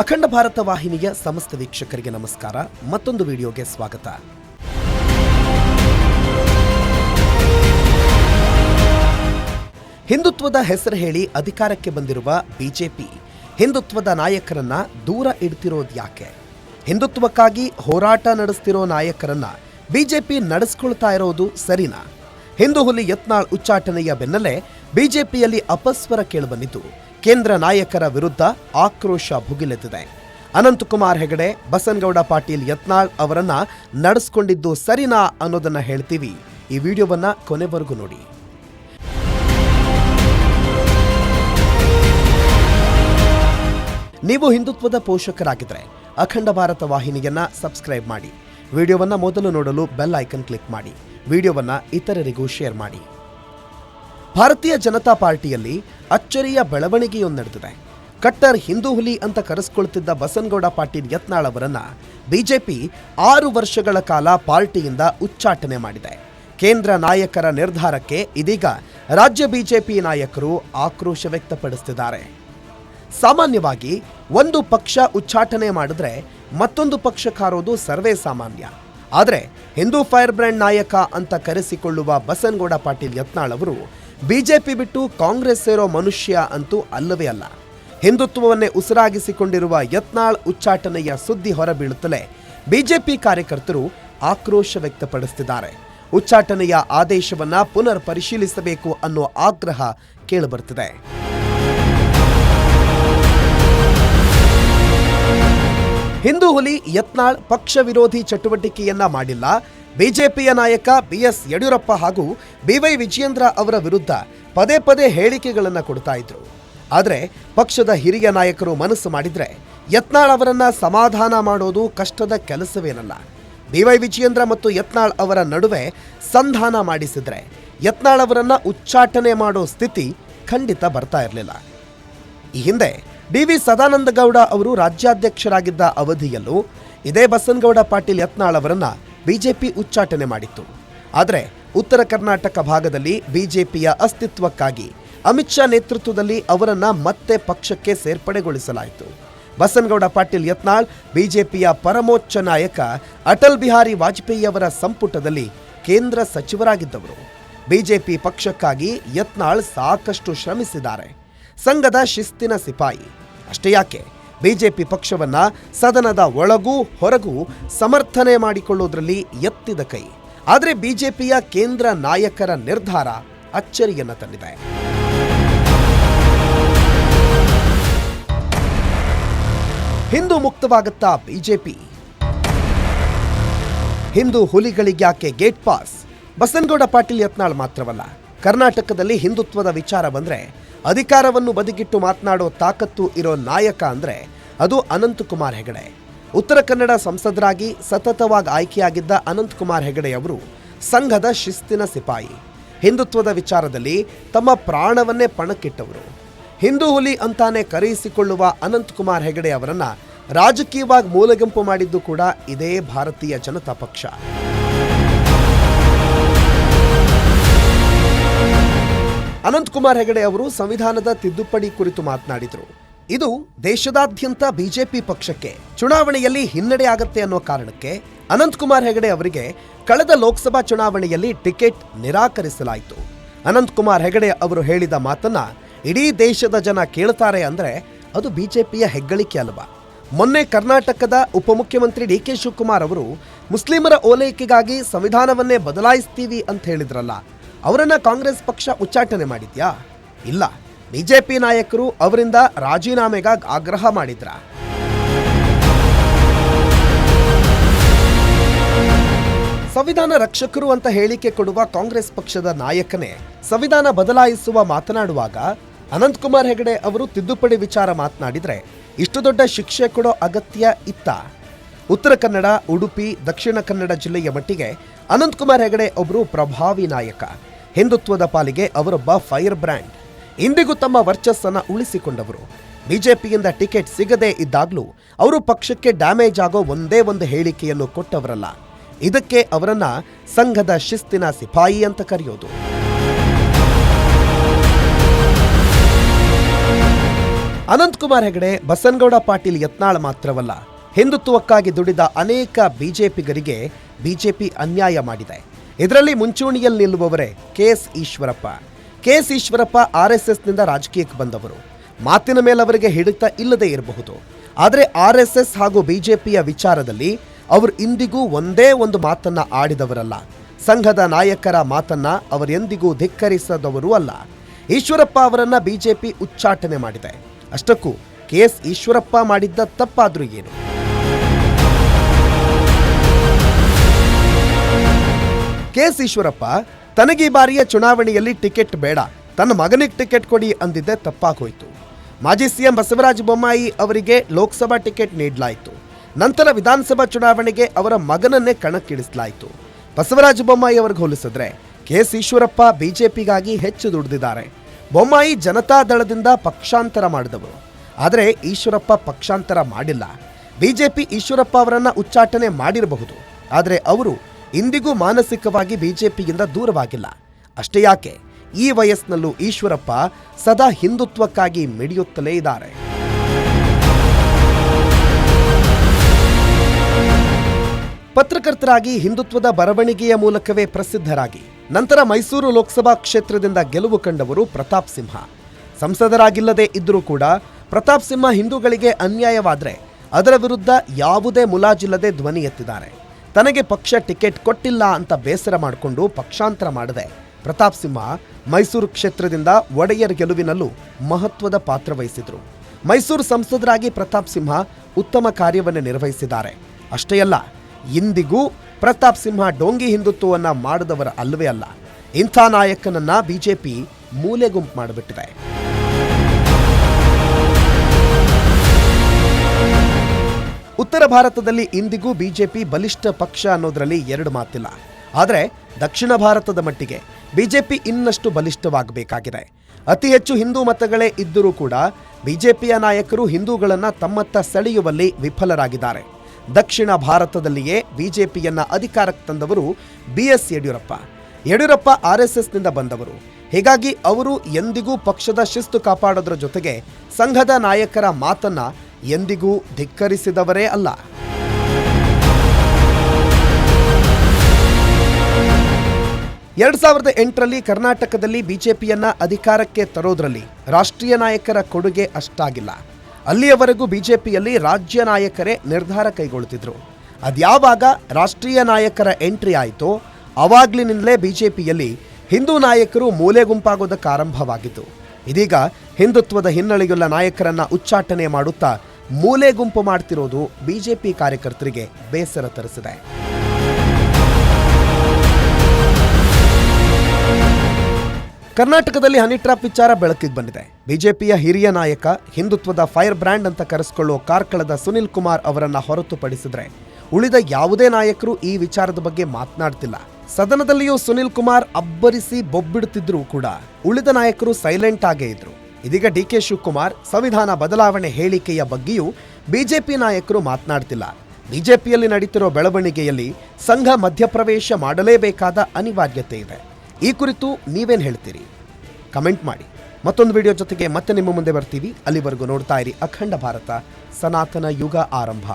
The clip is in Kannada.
ಅಖಂಡ ಭಾರತ ವಾಹಿನಿಯ ಸಮಸ್ತ ವೀಕ್ಷಕರಿಗೆ ನಮಸ್ಕಾರ. ಮತ್ತೊಂದು ವಿಡಿಯೋಗೆ ಸ್ವಾಗತ. ಹಿಂದುತ್ವದ ಹೆಸರು ಹೇಳಿ ಅಧಿಕಾರಕ್ಕೆ ಬಂದಿರುವ ಬಿಜೆಪಿ, ಹಿಂದುತ್ವದ ನಾಯಕರನ್ನ ದೂರ ಇಡ್ತಿರೋದು ಯಾಕೆ? ಹಿಂದುತ್ವಕ್ಕಾಗಿ ಹೋರಾಟ ನಡೆಸ್ತಿರೋ ನಾಯಕರನ್ನ ಬಿಜೆಪಿ ನಡೆಸ್ಕೊಳ್ತಾ ಇರೋದು ಸರಿನಾ? ಹಿಂದೂ ಹುಲಿ ಯತ್ನಾಳ್ ಉಚ್ಚಾಟನೆಯ ಬೆನ್ನಲ್ಲೇ ಬಿಜೆಪಿಯಲ್ಲಿ ಅಪಸ್ವರ ಕೇಳಿಬಂದಿದ್ದು ಕೇಂದ್ರ ನಾಯಕರ ವಿರುದ್ಧ ಆಕ್ರೋಶ ಭುಗಿಲೆದ್ದಿದೆ ಅನಂತಕುಮಾರ್ ಹೆಗಡೆ, ಬಸನಗೌಡ ಪಾಟೀಲ್ ಯತ್ನಾಳ್ ಅವರನ್ನ ನಡೆಸ್ಕೊಂಡಿದ್ದು ಸರಿನಾ ಅನ್ನೋದನ್ನ ಹೇಳ್ತೀವಿ. ಈ ವಿಡಿಯೋವನ್ನ ಕೊನೆವರೆಗೂ ನೋಡಿ. ನೀವು ಹಿಂದುತ್ವದ ಪೋಷಕರಾಗಿದ್ರೆ ಅಖಂಡ ಭಾರತ ವಾಹಿನಿಯನ್ನ ಸಬ್ಸ್ಕ್ರೈಬ್ ಮಾಡಿ. ವಿಡಿಯೋವನ್ನ ಮೊದಲು ನೋಡಲು ಬೆಲ್ ಐಕನ್ ಕ್ಲಿಕ್ ಮಾಡಿ. ವಿಡಿಯೋವನ್ನ ಇತರರಿಗೂ ಶೇರ್ ಮಾಡಿ. ಭಾರತೀಯ ಜನತಾ ಪಾರ್ಟಿಯಲ್ಲಿ ಅಚ್ಚರಿಯ ಬೆಳವಣಿಗೆಯೊಂದು ನಡೆದಿದೆ. ಕಟ್ಟರ್ ಹಿಂದೂ ಹುಲಿ ಅಂತ ಕರೆಸ್ಕೊಳ್ತಿದ್ದ ಬಸನಗೌಡ ಪಾಟೀಲ್ ಯತ್ನಾಳ್ ಅವರನ್ನ ಬಿಜೆಪಿ ಆರು ವರ್ಷಗಳ ಕಾಲ ಪಾರ್ಟಿಯಿಂದ ಉಚ್ಚಾಟನೆ ಮಾಡಿದೆ. ಕೇಂದ್ರ ನಾಯಕರ ನಿರ್ಧಾರಕ್ಕೆ ಇದೀಗ ರಾಜ್ಯ ಬಿಜೆಪಿ ನಾಯಕರು ಆಕ್ರೋಶ ವ್ಯಕ್ತಪಡಿಸುತ್ತಿದ್ದಾರೆ ಸಾಮಾನ್ಯವಾಗಿ ಒಂದು ಪಕ್ಷ ಉಚ್ಚಾಟನೆ ಮಾಡಿದ್ರೆ ಮತ್ತೊಂದು ಪಕ್ಷ ಕಾರೋದು ಸರ್ವೇ ಸಾಮಾನ್ಯ. ಆದರೆ ಹಿಂದೂ ಫೈರ್ ಬ್ರ್ಯಾಂಡ್ ನಾಯಕ ಅಂತ ಕರೆಸಿಕೊಳ್ಳುವ ಬಸನಗೌಡ ಪಾಟೀಲ್ ಯತ್ನಾಳ್ ಅವರು ಬಿಜೆಪಿ ಬಿಟ್ಟು ಕಾಂಗ್ರೆಸ್ ಸೇರೋ ಮನುಷ್ಯ ಅಂತೂ ಅಲ್ಲವೇ ಅಲ್ಲ. ಹಿಂದುತ್ವವನ್ನೇ ಉಸಿರಾಗಿಸಿಕೊಂಡಿರುವ ಯತ್ನಾಳ್ ಉಚ್ಚಾಟನೆಯ ಸುದ್ದಿ ಹೊರಬೀಳುತ್ತಲೇ ಬಿಜೆಪಿ ಕಾರ್ಯಕರ್ತರು ಆಕ್ರೋಶ ವ್ಯಕ್ತಪಡಿಸುತ್ತಿದ್ದಾರೆ. ಉಚ್ಚಾಟನೆಯ ಆದೇಶವನ್ನ ಪುನರ್ ಪರಿಶೀಲಿಸಬೇಕು ಅನ್ನೋ ಆಗ್ರಹ ಕೇಳಿಬರುತ್ತಿದೆ. ಹಿಂದೂ ಹುಲಿ ಯತ್ನಾಳ್ ಪಕ್ಷ ವಿರೋಧಿ ಚಟುವಟಿಕೆಯನ್ನ ಮಾಡಿಲ್ಲ. ಬಿಜೆಪಿಯ ನಾಯಕ ಬಿ ಎಸ್ ಯಡಿಯೂರಪ್ಪ ಹಾಗೂ ಬಿವೈ ವಿಜಯೇಂದ್ರ ಅವರ ವಿರುದ್ಧ ಪದೇ ಪದೇ ಹೇಳಿಕೆಗಳನ್ನು ಕೊಡ್ತಾ ಇದ್ರು. ಆದರೆ ಪಕ್ಷದ ಹಿರಿಯ ನಾಯಕರು ಮನಸ್ಸು ಮಾಡಿದರೆ ಯತ್ನಾಳ್ ಅವರನ್ನ ಸಮಾಧಾನ ಮಾಡೋದು ಕಷ್ಟದ ಕೆಲಸವೇನಲ್ಲ. ಬಿವೈ ವಿಜಯೇಂದ್ರ ಮತ್ತು ಯತ್ನಾಳ್ ಅವರ ನಡುವೆ ಸಂಧಾನ ಮಾಡಿಸಿದ್ರೆ ಯತ್ನಾಳ್ ಅವರನ್ನ ಉಚ್ಚಾಟನೆ ಮಾಡೋ ಸ್ಥಿತಿ ಖಂಡಿತ ಬರ್ತಾ ಇರಲಿಲ್ಲ. ಈ ಹಿಂದೆ ಡಿ ವಿ ಸದಾನಂದ ಗೌಡ ಅವರು ರಾಜ್ಯಾಧ್ಯಕ್ಷರಾಗಿದ್ದ ಅವಧಿಯಲ್ಲೂ ಇದೇ ಬಸನಗೌಡ ಪಾಟೀಲ್ ಯತ್ನಾಳ್ ಅವರನ್ನ ಬಿಜೆಪಿ ಉಚ್ಚಾಟನೆ ಮಾಡಿತ್ತು. ಆದರೆ ಉತ್ತರ ಕರ್ನಾಟಕ ಭಾಗದಲ್ಲಿ ಬಿಜೆಪಿಯ ಅಸ್ತಿತ್ವಕ್ಕಾಗಿ ಅಮಿತ್ ಶಾ ನೇತೃತ್ವದಲ್ಲಿ ಅವರನ್ನ ಮತ್ತೆ ಪಕ್ಷಕ್ಕೆ ಸೇರ್ಪಡೆಗೊಳಿಸಲಾಯಿತು. ಬಸನಗೌಡ ಪಾಟೀಲ್ ಯತ್ನಾಳ್, ಬಿಜೆಪಿಯ ಪರಮೋಚ್ಚ ನಾಯಕ ಅಟಲ್ ಬಿಹಾರಿ ವಾಜಪೇಯಿ ಅವರ ಸಂಪುಟದಲ್ಲಿ ಕೇಂದ್ರ ಸಚಿವರಾಗಿದ್ದವರು. ಬಿಜೆಪಿ ಪಕ್ಷಕ್ಕಾಗಿ ಯತ್ನಾಳ್ ಸಾಕಷ್ಟು ಶ್ರಮಿಸಿದ್ದಾರೆ. ಸಂಘದ ಶಿಸ್ತಿನ ಸಿಪಾಯಿ. ಅಷ್ಟೇ ಯಾಕೆ? ಬಿಜೆಪಿ ಪಕ್ಷವನ್ನ ಸದನದ ಒಳಗೂ ಹೊರಗೂ ಸಮರ್ಥನೆ ಮಾಡಿಕೊಳ್ಳೋದ್ರಲ್ಲಿ ಎತ್ತಿದ ಕೈ. ಆದರೆ ಬಿಜೆಪಿಯ ಕೇಂದ್ರ ನಾಯಕರ ನಿರ್ಧಾರ ಅಚ್ಚರಿಯನ್ನ ತಂದಿದೆ. ಹಿಂದೂ ಮುಕ್ತವಾಗುತ್ತಾ ಬಿಜೆಪಿ. ಹಿಂದೂ ಹುಲಿಗಳಿಗ್ಯಾಕೆ ಗೇಟ್ ಪಾಸ್? ಬಸನಗೌಡ ಪಾಟೀಲ್ ಯತ್ನಾಳ್ ಮಾತ್ರವಲ್ಲ, ಕರ್ನಾಟಕದಲ್ಲಿ ಹಿಂದುತ್ವದ ವಿಚಾರ ಬಂದ್ರೆ ಅಧಿಕಾರವನ್ನು ಬದಿಗಿಟ್ಟು ಮಾತನಾಡೋ ತಾಕತ್ತು ಇರೋ ನಾಯಕ ಅಂದರೆ ಅದು ಅನಂತಕುಮಾರ್ ಹೆಗಡೆ. ಉತ್ತರ ಕನ್ನಡ ಸಂಸದರಾಗಿ ಸತತವಾಗಿ ಆಯ್ಕೆಯಾಗಿದ್ದ ಅನಂತಕುಮಾರ್ ಹೆಗಡೆ ಅವರು ಸಂಘದ ಶಿಸ್ತಿನ ಸಿಪಾಯಿ. ಹಿಂದುತ್ವದ ವಿಚಾರದಲ್ಲಿ ತಮ್ಮ ಪ್ರಾಣವನ್ನೇ ಪಣಕ್ಕಿಟ್ಟವರು. ಹಿಂದೂ ಹುಲಿ ಅಂತಾನೆ ಕರೆಯಿಸಿಕೊಳ್ಳುವ ಅನಂತಕುಮಾರ್ ಹೆಗಡೆ ಅವರನ್ನ ರಾಜಕೀಯವಾಗಿ ಮೂಲಗೆಂಪು ಮಾಡಿದ್ದು ಕೂಡ ಇದೇ ಭಾರತೀಯ ಜನತಾ ಪಕ್ಷ. ಅನಂತಕುಮಾರ್ ಹೆಗಡೆ ಅವರು ಸಂವಿಧಾನದ ತಿದ್ದುಪಡಿ ಕುರಿತು ಮಾತನಾಡಿದರು. ಇದು ದೇಶದಾದ್ಯಂತ ಬಿಜೆಪಿ ಪಕ್ಷಕ್ಕೆ ಚುನಾವಣೆಯಲ್ಲಿ ಹಿನ್ನಡೆ ಆಗತ್ತೆ ಅನ್ನೋ ಕಾರಣಕ್ಕೆ ಅನಂತಕುಮಾರ್ ಹೆಗಡೆ ಅವರಿಗೆ ಕಳೆದ ಲೋಕಸಭಾ ಚುನಾವಣೆಯಲ್ಲಿ ಟಿಕೆಟ್ ನಿರಾಕರಿಸಲಾಯಿತು. ಅನಂತಕುಮಾರ್ ಹೆಗಡೆ ಅವರು ಹೇಳಿದ ಮಾತನ್ನ ಇಡೀ ದೇಶದ ಜನ ಕೇಳ್ತಾರೆ ಅಂದ್ರೆ ಅದು ಬಿಜೆಪಿಯ ಹೆಗ್ಗಳಿಕೆ ಅಲ್ವಾ? ಮೊನ್ನೆ ಕರ್ನಾಟಕದ ಉಪಮುಖ್ಯಮಂತ್ರಿ ಡಿ ಕೆ ಶಿವಕುಮಾರ್ ಅವರು ಮುಸ್ಲಿಮರ ಓಲೈಕೆಗಾಗಿ ಸಂವಿಧಾನವನ್ನೇ ಬದಲಾಯಿಸ್ತೀವಿ ಅಂತ ಹೇಳಿದ್ರಲ್ಲ ಅವರನ್ನ ಕಾಂಗ್ರೆಸ್ ಪಕ್ಷ ಉಚ್ಚಾಟನೆ ಮಾಡಿದ್ಯಾ? ಇಲ್ಲ. ಬಿಜೆಪಿ ನಾಯಕರು ಅವರಿಂದ ರಾಜೀನಾಮೆಗಾಗಿ ಆಗ್ರಹ ಮಾಡಿದ್ರ? ಸಂವಿಧಾನ ರಕ್ಷಕರು ಅಂತ ಹೇಳಿಕೆ ಕೊಡುವ ಕಾಂಗ್ರೆಸ್ ಪಕ್ಷದ ನಾಯಕನೇ ಸಂವಿಧಾನ ಬದಲಾಯಿಸುವ ಮಾತನಾಡುವಾಗ ಅನಂತಕುಮಾರ್ ಹೆಗಡೆ ಅವರು ತಿದ್ದುಪಡಿ ವಿಚಾರ ಮಾತನಾಡಿದ್ರೆ ಇಷ್ಟು ದೊಡ್ಡ ಶಿಕ್ಷೆ ಕೊಡೋ ಅಗತ್ಯ ಇತ್ತ? ಉತ್ತರ ಕನ್ನಡ, ಉಡುಪಿ, ದಕ್ಷಿಣ ಕನ್ನಡ ಜಿಲ್ಲೆಯ ಮಟ್ಟಿಗೆ ಅನಂತಕುಮಾರ್ ಹೆಗಡೆ ಒಬ್ಬರು ಪ್ರಭಾವಿ ನಾಯಕ. ಹಿಂದುತ್ವದ ಪಾಲಿಗೆ ಅವರೊಬ್ಬ ಫೈರ್ ಬ್ರ್ಯಾಂಡ್. ಇಂದಿಗೂ ತಮ್ಮ ವರ್ಚಸ್ಸನ್ನು ಉಳಿಸಿಕೊಂಡವರು. ಬಿಜೆಪಿಯಿಂದ ಟಿಕೆಟ್ ಸಿಗದೇ ಇದ್ದಾಗಲೂ ಅವರು ಪಕ್ಷಕ್ಕೆ ಡ್ಯಾಮೇಜ್ ಆಗೋ ಒಂದೇ ಒಂದು ಹೇಳಿಕೆಯನ್ನು ಕೊಟ್ಟವರಲ್ಲ. ಇದಕ್ಕೆ ಅವರನ್ನ ಸಂಘದ ಶಿಸ್ತಿನ ಸಿಪಾಯಿ ಅಂತ ಕರೆಯೋದು. ಅನಂತಕುಮಾರ್ ಹೆಗಡೆ, ಬಸನಗೌಡ ಪಾಟೀಲ್ ಯತ್ನಾಳ್ ಮಾತ್ರವಲ್ಲ, ಹಿಂದುತ್ವಕ್ಕಾಗಿ ದುಡಿದ ಅನೇಕ ಬಿಜೆಪಿಗರಿಗೆ ಬಿಜೆಪಿ ಅನ್ಯಾಯ ಮಾಡಿದೆ. ಇದರಲ್ಲಿ ಮುಂಚೂಣಿಯಲ್ಲಿ ನಿಲ್ಲುವವರೇ K S Eshwarappa. K S Eshwarappa R S ಎಸ್ನಿಂದ ರಾಜಕೀಯಕ್ಕೆ ಬಂದವರು. ಮಾತಿನ ಮೇಲೆ ಅವರಿಗೆ ಹಿಡಿತ ಇಲ್ಲದೇ ಇರಬಹುದು. ಆದರೆ ಎಸ್ ಹಾಗೂ ಬಿಜೆಪಿಯ ವಿಚಾರದಲ್ಲಿ ಅವರು ಇಂದಿಗೂ ಒಂದೇ ಒಂದು ಮಾತನ್ನ ಆಡಿದವರಲ್ಲ. ಸಂಘದ ನಾಯಕರ ಮಾತನ್ನ ಅವರೆಂದಿಗೂ ಧಿಕ್ಕರಿಸದವರೂ ಅಲ್ಲ. ಈಶ್ವರಪ್ಪ ಅವರನ್ನ ಬಿಜೆಪಿ ಉಚ್ಚಾಟನೆ ಮಾಡಿದೆ. ಅಷ್ಟಕ್ಕೂ ಕೆ ಎಸ್ ಈಶ್ವರಪ್ಪ ಮಾಡಿದ್ದ ತಪ್ಪಾದರೂ ಏನು? ಕೆಎಸ್ ಈಶ್ವರಪ್ಪ ತನಗೆ ಈ ಬಾರಿಯ ಚುನಾವಣೆಯಲ್ಲಿ ಟಿಕೆಟ್ ಬೇಡ, ತನ್ನ ಮಗನಿಗೆ ಟಿಕೆಟ್ ಕೊಡಿ ಅಂದಿದ್ದೆ ತಪ್ಪಾಗೋಯ್ತು. ಮಾಜಿ ಸಿಎಂ ಬಸವರಾಜ ಬೊಮ್ಮಾಯಿ ಅವರಿಗೆ ಲೋಕಸಭಾ ಟಿಕೆಟ್ ನೀಡಲಾಯಿತು. ನಂತರ ವಿಧಾನಸಭಾ ಚುನಾವಣೆಗೆ ಅವರ ಮಗನನ್ನೇ ಕಣಕ್ಕಿಳಿಸಲಾಯಿತು. ಬಸವರಾಜ ಬೊಮ್ಮಾಯಿ ಅವರಿಗೆ ಹೋಲಿಸಿದ್ರೆ ಕೆಎಸ್ ಈಶ್ವರಪ್ಪ ಬಿಜೆಪಿಗಾಗಿ ಹೆಚ್ಚು ದುಡಿದಿದ್ದಾರೆ. ಬೊಮ್ಮಾಯಿ ಜನತಾದಳದಿಂದ ಪಕ್ಷಾಂತರ ಮಾಡಿದವರು. ಆದರೆ ಈಶ್ವರಪ್ಪ ಪಕ್ಷಾಂತರ ಮಾಡಿಲ್ಲ. ಬಿಜೆಪಿ ಈಶ್ವರಪ್ಪ ಅವರನ್ನು ಉಚ್ಚಾಟನೆ ಮಾಡಿರಬಹುದು. ಆದರೆ ಅವರು ಇಂದಿಗೂ ಮಾನಸಿಕವಾಗಿ ಬಿಜೆಪಿಯಿಂದ ದೂರವಾಗಿಲ್ಲ. ಅಷ್ಟೇ ಯಾಕೆ? ಈ ವಯಸ್ಸಿನಲ್ಲೂ ಈಶ್ವರಪ್ಪ ಸದಾ ಹಿಂದುತ್ವಕ್ಕಾಗಿ ಮಿಡಿಯುತ್ತಲೇ ಇದ್ದಾರೆ. ಪತ್ರಕರ್ತರಾಗಿ ಹಿಂದುತ್ವದ ಬರವಣಿಗೆಯ ಮೂಲಕವೇ ಪ್ರಸಿದ್ಧರಾಗಿ. ನಂತರ ಮೈಸೂರು ಲೋಕಸಭಾ ಕ್ಷೇತ್ರದಿಂದ ಗೆಲುವು ಕಂಡವರು ಪ್ರತಾಪ್ ಸಿಂಹ. ಸಂಸದರಾಗಿಲ್ಲದೆ ಇದ್ದರೂ ಕೂಡ ಪ್ರತಾಪ್ ಸಿಂಹ ಹಿಂದೂಗಳಿಗೆ ಅನ್ಯಾಯವಾದರೆ ಅದರ ವಿರುದ್ಧ ಯಾವುದೇ ಮುಲಾಜಿಲ್ಲದೆ ಧ್ವನಿ ಎತ್ತಿದ್ದಾರೆ. ತನಗೆ ಪಕ್ಷ ಟಿಕೆಟ್ ಕೊಟ್ಟಿಲ್ಲ ಅಂತ ಬೇಸರ ಮಾಡಿಕೊಂಡು ಪಕ್ಷಾಂತರ ಮಾಡಿದೆ. ಪ್ರತಾಪ್ ಸಿಂಹ ಮೈಸೂರು ಕ್ಷೇತ್ರದಿಂದ ಒಡೆಯರ್ ಗೆಲುವಿನಲ್ಲೂ ಮಹತ್ವದ ಪಾತ್ರ ವಹಿಸಿದ್ರು. ಮೈಸೂರು ಸಂಸದರಾಗಿ ಪ್ರತಾಪ್ ಸಿಂಹ ಉತ್ತಮ ಕಾರ್ಯವನ್ನು ನಿರ್ವಹಿಸಿದ್ದಾರೆ. ಅಷ್ಟೇ ಅಲ್ಲ, ಇಂದಿಗೂ ಪ್ರತಾಪ್ ಸಿಂಹ ಡೋಂಗಿ ಹಿಂದುತ್ವವನ್ನು ಮಾಡಿದವರ ಅಲ್ಲವೇ ಅಲ್ಲ. ಇಂಥ ನಾಯಕನನ್ನ ಬಿಜೆಪಿ ಮೂಲೆಗುಂಪು ಮಾಡಿಬಿಟ್ಟಿದೆ. ಉತ್ತರ ಭಾರತದಲ್ಲಿ ಇಂದಿಗೂ ಬಿಜೆಪಿ ಬಲಿಷ್ಠ ಪಕ್ಷ ಅನ್ನೋದರಲ್ಲಿ ಎರಡು ಮಾತಿಲ್ಲ. ಆದರೆ ದಕ್ಷಿಣ ಭಾರತದ ಮಟ್ಟಿಗೆ ಬಿಜೆಪಿ ಇನ್ನಷ್ಟು ಬಲಿಷ್ಠವಾಗಬೇಕಾಗಿದೆ. ಅತಿ ಹೆಚ್ಚು ಹಿಂದೂ ಮತಗಳೇ ಇದ್ದರೂ ಕೂಡ ಬಿಜೆಪಿಯ ನಾಯಕರು ಹಿಂದೂಗಳನ್ನು ತಮ್ಮತ್ತ ಸೆಳೆಯುವಲ್ಲಿ ವಿಫಲರಾಗಿದ್ದಾರೆ. ದಕ್ಷಿಣ ಭಾರತದಲ್ಲಿಯೇ ಬಿಜೆಪಿಯನ್ನ ಅಧಿಕಾರಕ್ಕೆ ತಂದವರು ಬಿ ಎಸ್ ಯಡಿಯೂರಪ್ಪ. ಯಡಿಯೂರಪ್ಪ ಆರ್ಎಸ್ಎಸ್ನಿಂದ ಬಂದವರು. ಹೀಗಾಗಿ ಅವರು ಎಂದಿಗೂ ಪಕ್ಷದ ಶಿಸ್ತು ಕಾಪಾಡೋದ್ರ ಜೊತೆಗೆ ಸಂಘದ ನಾಯಕರ ಮಾತನ್ನ ಎಂದಿಗೂ ಧಿಕ್ಕರಿಸಿದವರೇ ಅಲ್ಲ. ಎರಡ್ ಸಾವಿರದ ಎಂಟರಲ್ಲಿ ಕರ್ನಾಟಕದಲ್ಲಿ ಬಿಜೆಪಿಯನ್ನ ಅಧಿಕಾರಕ್ಕೆ ತರೋದ್ರಲ್ಲಿ ರಾಷ್ಟ್ರೀಯ ನಾಯಕರ ಕೊಡುಗೆ ಅಷ್ಟಾಗಿಲ್ಲ. ಅಲ್ಲಿಯವರೆಗೂ ಬಿಜೆಪಿಯಲ್ಲಿ ರಾಜ್ಯ ನಾಯಕರೇ ನಿರ್ಧಾರ ಕೈಗೊಳ್ಳುತ್ತಿದ್ರು ಅದ್ಯಾವಾಗ ರಾಷ್ಟ್ರೀಯ ನಾಯಕರ ಎಂಟ್ರಿ ಆಯಿತೋ, ಅವಾಗ್ಲಿನಿಂದಲೇ ಬಿಜೆಪಿಯಲ್ಲಿ ಹಿಂದೂ ನಾಯಕರು ಮೂಲೆ ಗುಂಪಾಗೋದಕ್ಕೆ ಆರಂಭವಾಗಿತ್ತು. ಇದೀಗ ಹಿಂದುತ್ವದ ಹಿನ್ನೆಲೆಯುಳ್ಳ ನಾಯಕರನ್ನ ಉಚ್ಚಾಟನೆ ಮಾಡುತ್ತಾ ಮೂಲೆ ಗುಂಪು ಮಾಡ್ತಿರೋದು ಬಿಜೆಪಿ ಕಾರ್ಯಕರ್ತರಿಗೆ ಬೇಸರ ತರಿಸಿದೆ. ಕರ್ನಾಟಕದಲ್ಲಿ ಹನಿ ಟ್ರಾಪ್ ವಿಚಾರ ಬೆಳಕಿಗೆ ಬಂದಿದೆ. ಬಿಜೆಪಿಯ ಹಿರಿಯ ನಾಯಕ, ಹಿಂದುತ್ವದ ಫೈರ್ ಬ್ರ್ಯಾಂಡ್ ಅಂತ ಕರೆಸಿಕೊಳ್ಳುವ ಕಾರ್ಕಳದ ಸುನಿಲ್ ಕುಮಾರ್ ಅವರನ್ನ ಹೊರತುಪಡಿಸಿದ್ರೆ ಉಳಿದ ಯಾವುದೇ ನಾಯಕರು ಈ ವಿಚಾರದ ಬಗ್ಗೆ ಮಾತನಾಡ್ತಿಲ್ಲ. ಸದನದಲ್ಲಿಯೂ ಸುನಿಲ್ ಕುಮಾರ್ ಅಬ್ಬರಿಸಿ ಬೊಬ್ಬಿಡುತ್ತಿದ್ರೂ ಕೂಡ ಉಳಿದ ನಾಯಕರು ಸೈಲೆಂಟ್ ಆಗೇ ಇದ್ರು. ಇದೀಗ ಡಿ ಕೆ ಶಿವಕುಮಾರ್ ಸಂವಿಧಾನ ಬದಲಾವಣೆ ಹೇಳಿಕೆಯ ಬಗ್ಗೆಯೂ ಬಿಜೆಪಿ ನಾಯಕರು ಮಾತನಾಡ್ತಿಲ್ಲ. ಬಿಜೆಪಿಯಲ್ಲಿ ನಡೀತಿರೋ ಬೆಳವಣಿಗೆಯಲ್ಲಿ ಸಂಘ ಮಧ್ಯಪ್ರವೇಶ ಮಾಡಲೇಬೇಕಾದ ಅನಿವಾರ್ಯತೆ ಇದೆ. ಈ ಕುರಿತು ನೀವೇನು ಹೇಳ್ತೀರಿ? ಕಮೆಂಟ್ ಮಾಡಿ. ಮತ್ತೊಂದು ವಿಡಿಯೋ ಜೊತೆಗೆ ಮತ್ತೆ ನಿಮ್ಮ ಮುಂದೆ ಬರ್ತೀವಿ. ಅಲ್ಲಿವರೆಗೂ ನೋಡ್ತಾ ಇರಿ ಅಖಂಡ ಭಾರತ, ಸನಾತನ ಯುಗ ಆರಂಭ.